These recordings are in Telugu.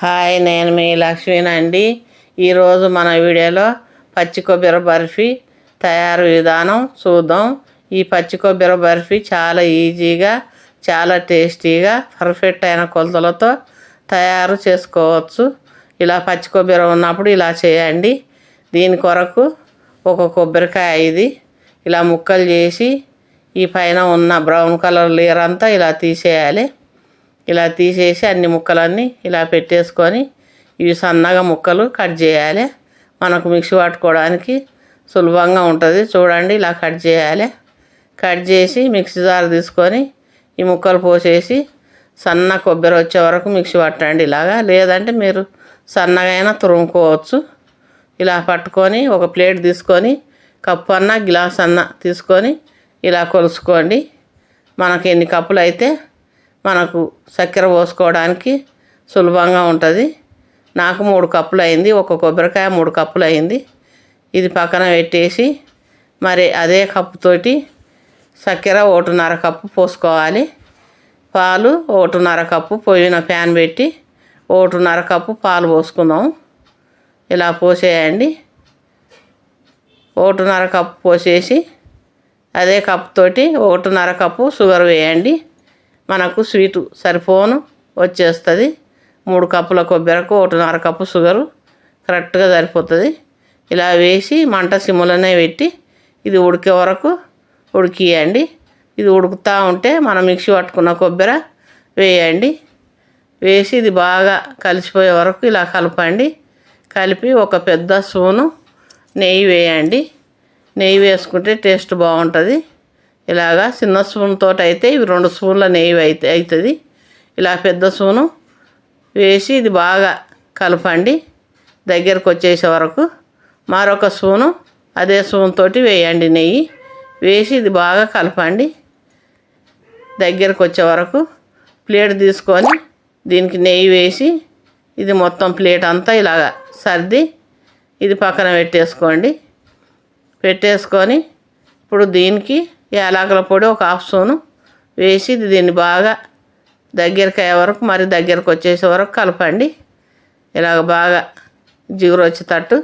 హాయ్ నేను మీ లక్ష్మీనండి ఈరోజు మన వీడియోలో పచ్చి కొబ్బరి బర్ఫీ తయారు విధానం చూద్దాం. ఈ పచ్చి కొబ్బరి బర్ఫీ చాలా ఈజీగా చాలా టేస్టీగా పర్ఫెక్ట్ అయిన కొలతలతో తయారు చేసుకోవచ్చు. ఇలా పచ్చి కొబ్బరి ఉన్నప్పుడు ఇలా చేయండి. దీని కొరకు ఒక కొబ్బరికాయ ఇది. ఇలా ముక్కలు చేసి ఈ పైన ఉన్న బ్రౌన్ కలర్ లేరంతా అంతా ఇలా తీసేయాలి. ఇలా తీసేసి అన్ని ముక్కలన్నీ ఇలా పెట్టేసుకొని ఇవి సన్నగా ముక్కలు కట్ చేయాలి. మనకు మిక్సీ పట్టుకోవడానికి సులభంగా ఉంటుంది. చూడండి ఇలా కట్ చేయాలి. కట్ చేసి మిక్సీ జార్ తీసుకొని ఈ ముక్కలు పోసేసి సన్న కొబ్బరి వచ్చే వరకు మిక్సీ పట్టండి ఇలాగా. లేదంటే మీరు సన్నగైనా తురుముకోవచ్చు. ఇలా పట్టుకొని ఒక ప్లేట్ తీసుకొని కప్పు అన్న గ్లాస్ అన్న తీసుకొని ఇలా కొలుసుకోండి. మనకి ఎన్ని కప్పులు అయితే మనకు చక్కెర పోసుకోవడానికి సులభంగా ఉంటుంది. నాకు మూడు కప్పులు అయింది ఒక కొబ్బరికాయ మూడు కప్పులు అయింది. ఇది పక్కన పెట్టేసి మరి అదే కప్పుతోటి చక్కెర ఒకటిన్నర కప్పు పోసుకోవాలి. పాలు ఒకటిన్నర కప్పు పోయిన ప్యాన్ పెట్టి ఒకటిన్నర కప్పు పాలు పోసుకుందాం. ఇలా పోసేయండి. ఒకటిన్నర కప్పు పోసేసి అదే కప్పుతోటి ఒకటిన్నర కప్పు షుగర్ వేయండి. మనకు స్వీటు సరిపోను వచ్చేస్తుంది. మూడు కప్పుల కొబ్బరికి ఒకటిన్నర కప్పు షుగరు కరెక్ట్గా సరిపోతుంది. ఇలా వేసి మంట సిమ్లోనే పెట్టి ఇది ఉడికే వరకు ఉడికియండి. ఇది ఉడుకుతూ ఉంటే మనం మిక్సీ పట్టుకున్న కొబ్బరి వేయండి. వేసి ఇది బాగా కలిసిపోయే వరకు ఇలా కలపండి. కలిపి ఒక పెద్ద స్పూను నెయ్యి వేయండి. నెయ్యి వేసుకుంటే టేస్ట్ బాగుంటుంది. ఇలాగా చిన్న స్పూన్ తోటి అయితే ఇవి రెండు స్పూన్ల నెయ్యి అయితే అవుతుంది ఇలా పెద్ద స్పూను వేసి ఇది బాగా కలపండి. దగ్గరకు వచ్చేసే వరకు మరొక స్పూను అదే స్పూన్ తోటి వేయండి నెయ్యి. వేసి ఇది బాగా కలపండి. దగ్గరకు వచ్చే వరకు ప్లేట్ తీసుకొని దీనికి నెయ్యి వేసి ఇది మొత్తం ప్లేట్ అంతా ఇలాగ సర్ది ఇది పక్కన పెట్టేసుకోండి. పెట్టేసుకొని ఇప్పుడు దీనికి యాలకుల పొడి ఒక హాఫ్ స్పూను వేసి దీన్ని బాగా దగ్గరికి అయ్యే వరకు మరి దగ్గరకు వచ్చేసే వరకు కలపండి. ఇలాగ బాగా జిగురు వచ్చేటట్టు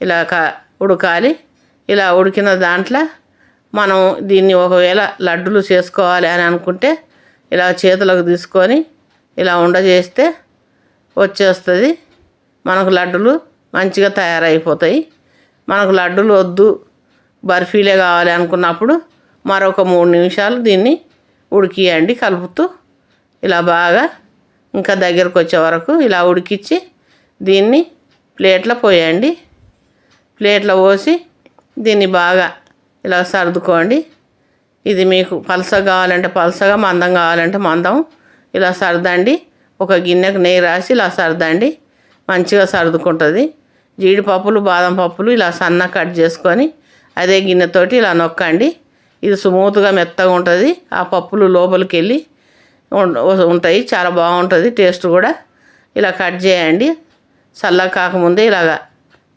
ఇలా ఉడకాలి. ఇలా ఉడికిన దాంట్లో మనం దీన్ని ఒకవేళ లడ్డులు చేసుకోవాలి అని అనుకుంటే ఇలా చేతులకు తీసుకొని ఇలా ఉండ చేస్తే వచ్చేస్తుంది. మనకు లడ్డులు మంచిగా తయారైపోతాయి. మనకు లడ్డులు వద్దు బర్ఫీలే కావాలి అనుకున్నప్పుడు మరొక మూడు నిమిషాలు దీన్ని ఉడికియండి కలుపుతూ. ఇలా బాగా ఇంకా దగ్గరకు వచ్చే వరకు ఇలా ఉడికిచ్చి దీన్ని ప్లేట్లో పోయండి. ప్లేట్లో పోసి దీన్ని బాగా ఇలా సర్దుకోండి. ఇది మీకు పలసగా కావాలంటే పలసగా మందం కావాలంటే మందం ఇలా సర్దండి. ఒక గిన్నెకు నెయ్యి రాసి ఇలా సర్దండి. మంచిగా సర్దుకుంటుంది. జీడిపప్పులు బాదం పప్పులు ఇలా సన్న కట్ చేసుకొని అదే గిన్నెతోటి ఇలా నొక్కండి. ఇది స్మూత్గా మెత్తగా ఉంటుంది. ఆ పప్పులు లోపలికి వెళ్ళి ఉంటాయి. చాలా బాగుంటుంది. టేస్ట్ కూడా. ఇలా కట్ చేయండి. చల్లగా కాకముందే ఇలాగా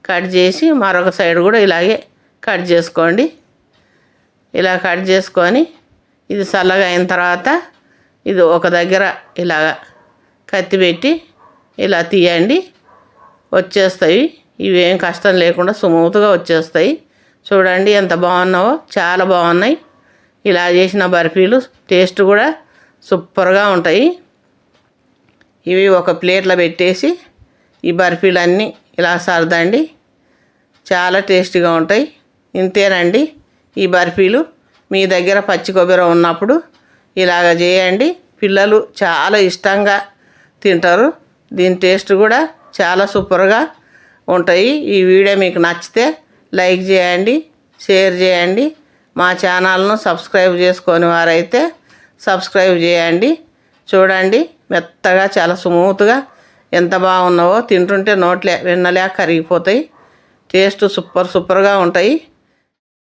కట్ చేసి మరొక సైడ్ కూడా ఇలాగే కట్ చేసుకోండి. ఇలా కట్ చేసుకొని ఇది చల్లగా అయిన తర్వాత ఇది ఒక దగ్గర ఇలాగ కత్తి పెట్టి ఇలా తీయండి. వచ్చేస్తాయి. ఇవేం కష్టం లేకుండా స్మూత్గా వచ్చేస్తాయి. చూడండి ఎంత బాగున్నావో చాలా బాగున్నాయి. ఇలా చేసిన బర్ఫీలు టేస్ట్ కూడా సూపర్గా ఉంటాయి. ఇవి ఒక ప్లేట్లో పెట్టేసి ఈ బర్ఫీలన్నీ ఇలా సర్దండి. చాలా టేస్టీగా ఉంటాయి. ఇంతేనండి ఈ బర్ఫీలు. మీ దగ్గర పచ్చి కొబ్బరి ఉన్నప్పుడు ఇలాగ చేయండి. పిల్లలు చాలా ఇష్టంగా తింటారు. దీని టేస్ట్ కూడా చాలా సూపర్గా ఉంటాయి. ఈ వీడియో మీకు నచ్చితే లైక్ చేయండి షేర్ చేయండి. మా ఛానల్ను సబ్స్క్రైబ్ చేసుకొని వారైతే సబ్స్క్రైబ్ చేయండి. చూడండి మెత్తగా చాలా స్మూత్గా ఎంత బాగున్నావో. తింటుంటే నోట్లే వెన్నలే కరిగిపోతాయి. టేస్ట్ సూపర్ సూపర్గా ఉంటాయి.